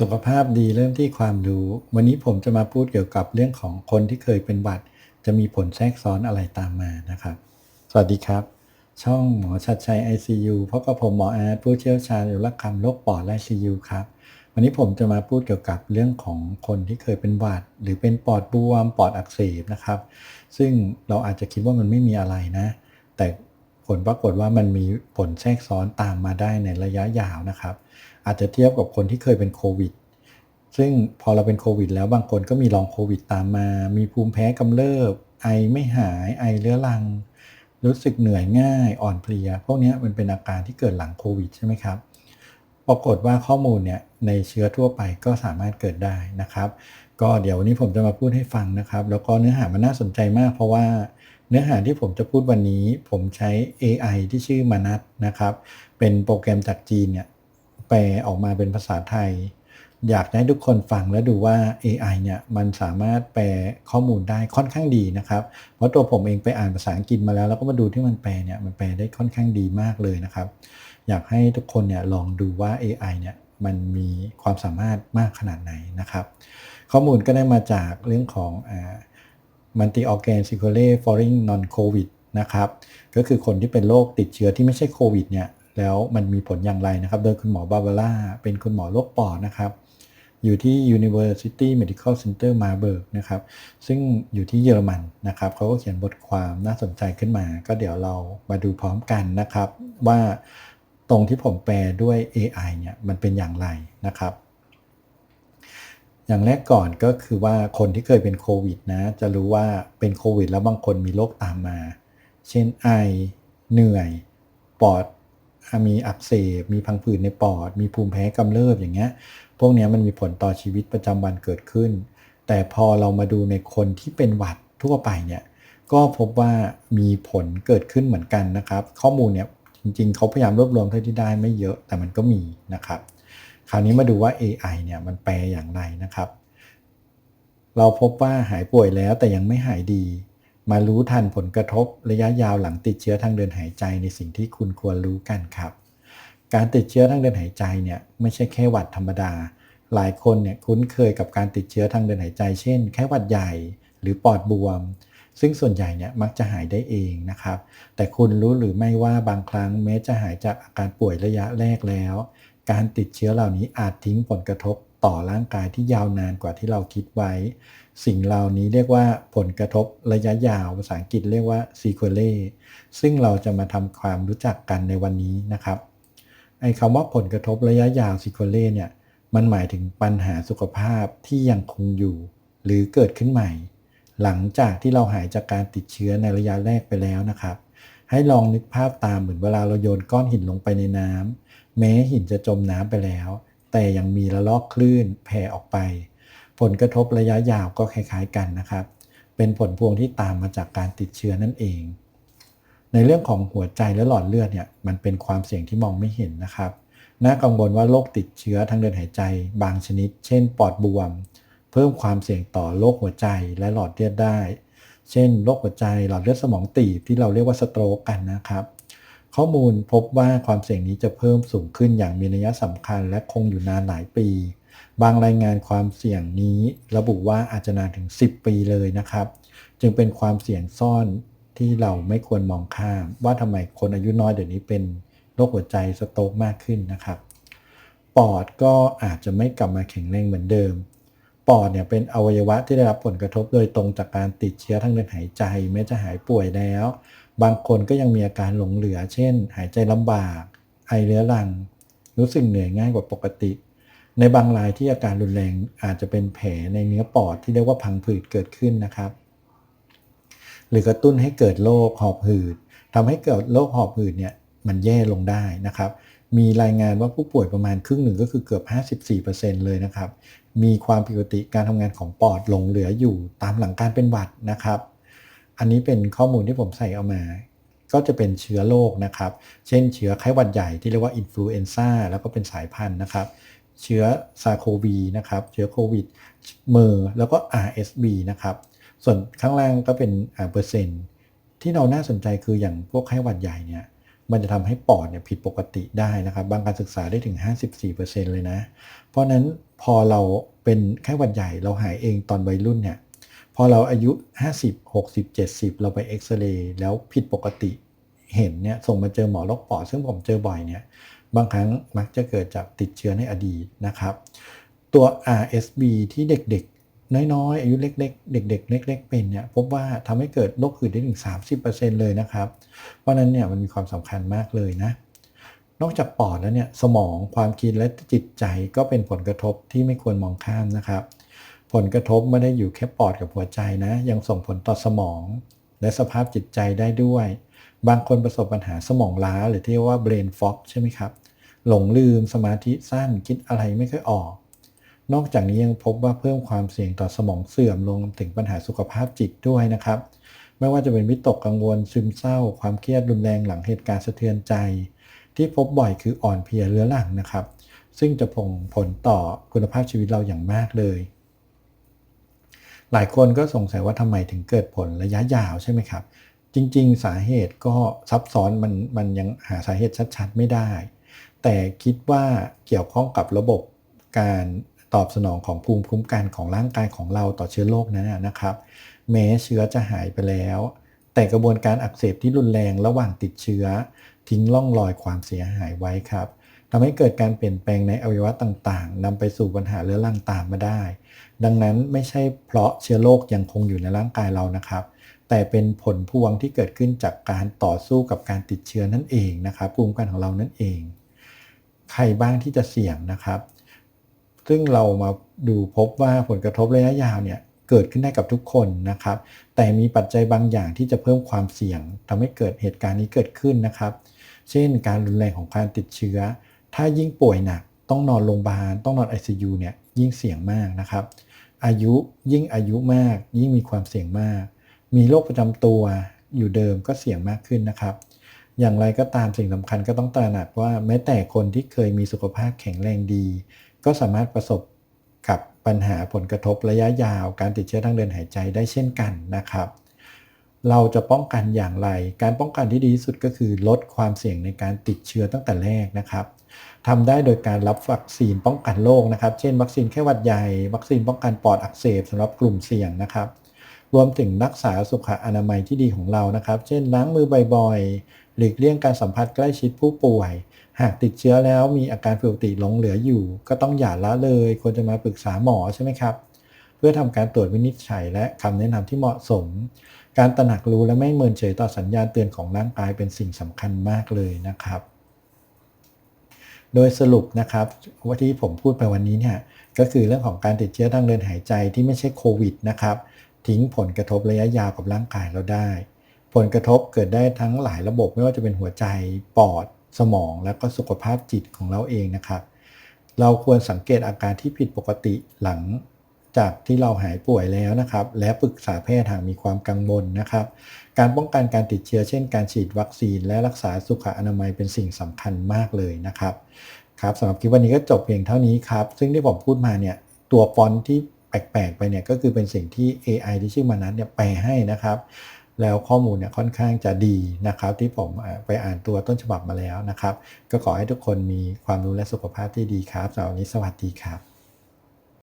สุขภาพดีเริ่มที่ความรู้ วันนี้ผมจะมาพูดเกี่ยวกับเรื่องของคนที่เคยเป็นหวัด จะมีผลแทรกซ้อนอะไรตามมานะครับ สวัสดีครับ ช่องหมอชัดชัย ICU เพราะกับผมหมออาร์ตผู้เชี่ยวชาญอยู่รักคำโรคปอดและ ICU ครับ วันนี้ผมจะมาพูดเกี่ยวกับเรื่องของคนที่เคยเป็นหวัด หรือเป็นปอดบวมปอดอักเสบนะครับ ซึ่งเราอาจจะคิดว่ามันไม่มีอะไรนะ แต่ผลปรากฏว่ามันมีผลแทรกซ้อนตามมาได้ในระยะยาวนะครับ อาจจะเทียบกับคนที่เคยเป็นโควิด ซึ่งพอเราเป็นโควิด แล้วบางคนก็มีลองโควิดตามมา มีภูมิแพ้กำเริบ ไอไม่หาย ไอเรื้อรัง รู้สึกเหนื่อยง่าย อ่อนเพลีย พวกนี้มันเป็นอาการที่เกิดหลังโควิดใช่ไหมครับ ปรากฏว่าข้อมูลเนี่ยในเชื้อทั่วไปก็สามารถเกิดได้นะครับ ก็เดี๋ยววันนี้ผมจะมาพูดให้ฟังนะครับ แล้วก็เนื้อหามันน่าสนใจมาก เพราะว่าเนื้อหาที่ผมจะพูดวันนี้ ผมใช้ AI ที่ชื่อมานัทนะครับ เป็นโปรแกรมจากจีนเนี่ย แปลออกมาเป็นภาษาไทย อยากให้ทุกคนฟังแล้วดูว่า AI เนี่ยมันสามารถแปลข้อมูลได้ค่อนข้างดีนะครับ เพราะตัวผมเองไปอ่านภาษาอังกฤษมาแล้วแล้วก็มาดูที่มันแปลเนี่ยมันแปลได้ค่อนข้างดีมากเลยนะครับ อยากให้ทุกคนเนี่ยลองดูว่า AI เนี่ยมันมีความสามารถมากขนาดไหนนะครับ ข้อมูลก็ได้มาจากเรื่องของอ่า multi organ circulatory foreign non covid นะครับ ก็คือคนที่เป็นโรคติดเชื้อที่ไม่ใช่โควิดเนี่ย แล้วมันมีผลอย่างไรนะครับ โดยคุณหมอบาบาร่าเป็นคุณหมอโรคปอดนะครับ อยู่ที่ University Medical Center Marburg นะครับ ซึ่งอยู่ที่เยอรมันนะครับเขาก็เขียนบทความน่าสนใจขึ้นมา ก็เดี๋ยวเรามาดูพร้อมกันนะครับ ว่าตรงที่ผมแปลด้วย AI เนี่ยมันเป็นอย่างไรนะครับ อย่างแรกก่อนก็คือว่าคนที่เคยเป็นโควิดนะ จะรู้ว่าเป็นโควิด แล้วบางคนมีโรคตามมา เช่นไอ เหนื่อย ปอด มีอักเสบ มีพังผืดในปอด มีภูมิแพ้กำเริบอย่างเงี้ย พวกนี้มันมีผลต่อชีวิตประจำวันเกิดขึ้น แต่พอเรามาดูในคนที่เป็นหวัดทั่วไปเนี่ย ก็พบว่ามีผลเกิดขึ้นเหมือนกันนะครับ ข้อมูลเนี่ยจริงๆ เขาพยายามรวบรวมเท่าที่ได้ไม่เยอะ แต่มันก็มีนะครับ คราวนี้มาดูว่า AI เนี่ยมันแปลอย่างไรนะครับ เราพบว่าหายป่วยแล้วแต่ยังไม่หายดี มารู้ทันผลกระทบระยะยาวหลังติดเชื้อทางเดินหายใจในสิ่งที่คุณควรรู้กันครับ การติดเชื้อทางเดินหายใจเนี่ยไม่ใช่แค่หวัดธรรมดา หลายคนเนี่ยคุ้นเคยกับการติดเชื้อทางเดินหายใจ เช่น แค่หวัดใหญ่หรือปอดบวม ซึ่งส่วนใหญ่เนี่ยมักจะหายได้เองนะครับ แต่คุณรู้หรือไม่ว่าบางครั้งแม้จะหายจากอาการป่วยระยะแรกแล้ว การติดเชื้อเหล่านี้อาจทิ้งผลกระทบ ต่อร่างกายที่ยาวนานกว่าที่เราคิดไว้ สิ่งเหล่านี้เรียกว่าผลกระทบระยะยาวภาษาอังกฤษเรียกว่า s e q u e l a ซึ่งเราจะมาทำความรู้จักกันในวันนี้นะครับไอ้คำว่าผลกระทบระยะยาว s e q u e l a เนี่ยมันหมายถึงปัญหาสุขภาพที่ยังคงอยู่ หรือเกิดขึ้นใหม่ หลังจากที่เราหายจากการติดเชื้อในระยะแรกไปแล้วนะครับ ให้ลองนึกภาพตามเหมือนเวลาเราโยนก้อนหินลงไปในน้ำแม้หินจะจมน้ำไปแล้ว แต่ยังมีระลอกคลื่นแผ่ออกไป ผลกระทบระยะยาวก็คล้ายๆกันนะครับ เป็นผลพวงที่ตามมาจากการติดเชื้อนั่นเอง ในเรื่องของหัวใจและหลอดเลือดเนี่ยมันเป็นความเสี่ยงที่มองไม่เห็นนะครับน่ากังวลว่าโรคติดเชื้อทางเดินหายใจ บางชนิด เช่น ปอดบวม เพิ่มความเสี่ยงต่อโรคหัวใจและหลอดเลือดได้ เช่นโรคหัวใจหลอดเลือดสมองตีบที่เราเรียกว่าสโตรกกันนะครับ ข้อมูลพบว่าความเสี่ยงนี้จะเพิ่มสูงขึ้นอย่างมีนัยสำคัญและคงอยู่นานหลายปี บางรายงานความเสี่ยงนี้ระบุว่าอาจจะนานถึง 10 ปีเลยนะครับ จึงเป็นความเสี่ยงซ่อนที่เราไม่ควรมองข้าม ว่าทำไมคนอายุน้อยเดี๋ยวนี้เป็นโรคหัวใจสโตรกมากขึ้นนะครับ ปอดก็อาจจะไม่กลับมาแข็งแรงเหมือนเดิม ปอดเนี่ยเป็นอวัยวะที่ได้รับผลกระทบโดยตรงจากการติดเชื้อทางเดินหายใจแม้จะหายป่วยแล้ว บางคนก็ยังมีอาการหลงเหลือ เช่น หายใจลำบาก ไอเรื้อรัง รู้สึกเหนื่อยง่ายกว่าปกติ ในบางรายที่อาการรุนแรงอาจจะเป็นแผลในเนื้อปอดที่เรียกว่าพังผืดเกิดขึ้นนะครับ หรือกระตุ้นให้เกิดโรคหอบหืดทำให้เกิดโรคหอบหืดเนี่ยมันแย่ลงได้นะครับ มีรายงานว่าผู้ป่วยประมาณครึ่งหนึ่งก็คือเกือบ 54%เลยนะครับ มีความผิดปกติการทำงานของปอดหลงเหลืออยู่ตามหลังการเป็นหวัดนะครับ อันนี้เป็นข้อมูลที่ผมใส่เอามา ก็จะเป็นเชื้อโรคนะครับ เช่นเชื้อไข้หวัดใหญ่ที่เรียกว่าอินฟลูเอนซ่าแล้วก็เป็นสายพันธุ์นะครับ เชื้อซาโควีนะครับ เชื้อโควิดเมอร์แล้วก็ RSV นะครับ ส่วนข้างล่างก็เป็นเปอร์เซ็นต์ที่เราน่าสนใจคืออย่างพวกไข้หวัดใหญ่เนี่ย มันจะทำให้ปอดเนี่ยผิดปกติได้นะครับ บางการศึกษาได้ถึง 54%เลยนะ เพราะนั้นพอเราเป็นแค่หวัดใหญ่เราหายเองตอนวัยรุ่นเนี่ยพอเราอายุ 50 60 70 เราไปเอ็กซเรย์แล้วผิดปกติเห็นเนี่ยส่งมาเจอหมอโรคปอดซึ่งผมเจอบ่อยเนี่ยบางครั้งมักจะเกิดจากติดเชื้อในอดีตนะครับ ตัว RSV ที่เด็กๆ น้อยๆ อายุเล็กๆ เด็ก ๆ เล็ก ๆ เป็นเนี่ยพบว่าทำให้เกิดโรคอื่นได้ถึง 30%เลยนะครับ เพราะนั้นเนี่ยมันมีความสำคัญมากเลยนะ นอกจากปอดแล้วเนี่ยสมองความคิดและจิตใจก็เป็นผลกระทบที่ไม่ควรมองข้ามนะครับ ผลกระทบไม่ได้อยู่แค่ปอดกับหัวใจนะ ยังส่งผลต่อสมอง และสภาพจิตใจได้ด้วย บางคนประสบปัญหาสมองล้าหรือที่เรียกว่า brain fog ใช่ไหมครับหลงลืมสมาธิสั้นคิดอะไรไม่ค่อยออก นอกจากนี้ยังพบว่าเพิ่มความเสี่ยงต่อสมองเสื่อมลงถึงปัญหาสุขภาพจิตด้วยนะครับ ไม่ว่าจะเป็นวิตกกังวลซึมเศร้า ความเครียดรุนแรงหลังเหตุการณ์สะเทือนใจ ที่พบบ่อยคืออ่อนเพลียเรื้อรังนะครับ ซึ่งจะส่งผลต่อคุณภาพชีวิตเราอย่างมากเลย หลายคนก็สงสัยว่าทำไมถึงเกิดผลระยะยาวใช่ไหมครับ จริง ๆ สาเหตุก็ซับซ้อนมันมันยังหาสาเหตุชัด ๆ ไม่ได้ แต่คิดว่าเกี่ยวข้องกับระบบการ ตอบสนองของภูมิคุ้มกันของร่างกายของเราต่อเชื้อโรคนั้นนะครับ แม้เชื้อจะหายไปแล้ว แต่กระบวนการอักเสบที่รุนแรงระหว่างติดเชื้อ ทิ้งร่องรอยความเสียหายไว้ครับทำให้เกิดการเปลี่ยนแปลงในอวัยวะต่างๆนำไปสู่ปัญหาเรื้อรังตามมาได้ ดังนั้นไม่ใช่เพราะเชื้อโรคยังคงอยู่ในร่างกายเรานะครับ แต่เป็นผลพวงที่เกิดขึ้นจากการต่อสู้กับการติดเชื้อนั่นเองนะครับภูมิคุ้มกันของเรานั่นเอง ใครบ้างที่จะเสี่ยงนะครับ ซึ่งเรามาดูพบว่าผลกระทบระยะยาวเนี่ยเกิดขึ้นได้กับทุกคนนะครับ แต่มีปัจจัยบางอย่างที่จะเพิ่มความเสี่ยงทำให้เกิดเหตุการณ์นี้เกิดขึ้นนะครับ เช่น การรุนแรงของการติดเชื้อ ถ้ายิ่งป่วยหนัก ต้องนอนโรงพยาบาล ต้องนอน ICU เนี่ยยิ่งเสี่ยงมากนะครับ อายุยิ่งอายุมาก ยิ่งมีความเสี่ยงมาก มีโรคประจำตัวอยู่เดิมก็เสี่ยงมากขึ้นนะครับ อย่างไรก็ตามสิ่งสำคัญก็ต้องตระหนักว่าแม้แต่คนที่เคยมีสุขภาพแข็งแรงดี ก็สามารถประสบกับปัญหาผลกระทบระยะยาว การติดเชื้อทางเดินหายใจได้เช่นกันนะครับ เราจะป้องกันอย่างไร การป้องกันที่ดีที่สุดก็คือลดความเสี่ยงในการติดเชื้อตั้งแต่แรกนะครับทำได้โดยการรับวัคซีนป้องกันโรคนะครับ เช่น วัคซีนแค่หวัดใหญ่ วัคซีนป้องกันปอดอักเสบสำหรับกลุ่มเสี่ยงนะครับ รวมถึงรักษาสุขอนามัยที่ดีของเรานะครับ เช่นล้างมือบ่อย หลีกเลี่ยงการสัมผัสใกล้ชิดผู้ป่วย หากติดเชื้อแล้วมีอาการผิดปกติหลงเหลืออยู่ ก็ต้องอย่าละเลย ควรจะมาปรึกษาหมอใช่ไหมครับ เพื่อทำการตรวจวินิจฉัยและคำแนะนำที่เหมาะสม การตระหนักรู้และไม่เมินเฉยต่อสัญญาณเตือนของร่างกายเป็นสิ่งสำคัญมากเลยนะครับ โดยสรุปนะครับว่าที่ผมพูดไปวันนี้เนี่ยก็คือเรื่องของการติดเชื้อทางเดินหายใจที่ไม่ใช่โควิดนะครับทิ้งผลกระทบระยะยาวกับร่างกายเราได้ ผลกระทบเกิดได้ทั้งหลายระบบไม่ว่าจะเป็นหัวใจปอดสมอง และก็สุขภาพจิตของเราเองนะครับ เราควรสังเกตอาการที่ผิดปกติหลังจากที่เราหายป่วยแล้วนะครับ และปรึกษาแพทย์หากมีความกังวลนะครับ การป้องกันการติดเชื้อเช่น การฉีดวัคซีน และรักษาสุขอนามัยเป็นสิ่งสำคัญมากเลยนะครับครับสำหรับคลิปวันนี้ก็จบเพียงเท่านี้ครับ ซึ่งที่ผมพูดมาเนี่ยตัวฟอนต์ที่แปลกๆไปเนี่ยก็คือเป็นสิ่งที่ AI ที่ชื่อมานั้นเนี่ยแปลให้นะครับ แล้วข้อมูลเนี่ยค่อนข้างจะดีนะครับ ที่ผมไปอ่านตัวต้นฉบับมาแล้วนะครับ ก็ขอให้ทุกคนมีความรู้และสุขภาพที่ดีครับสำหรับวันนี้สวัสดีครับ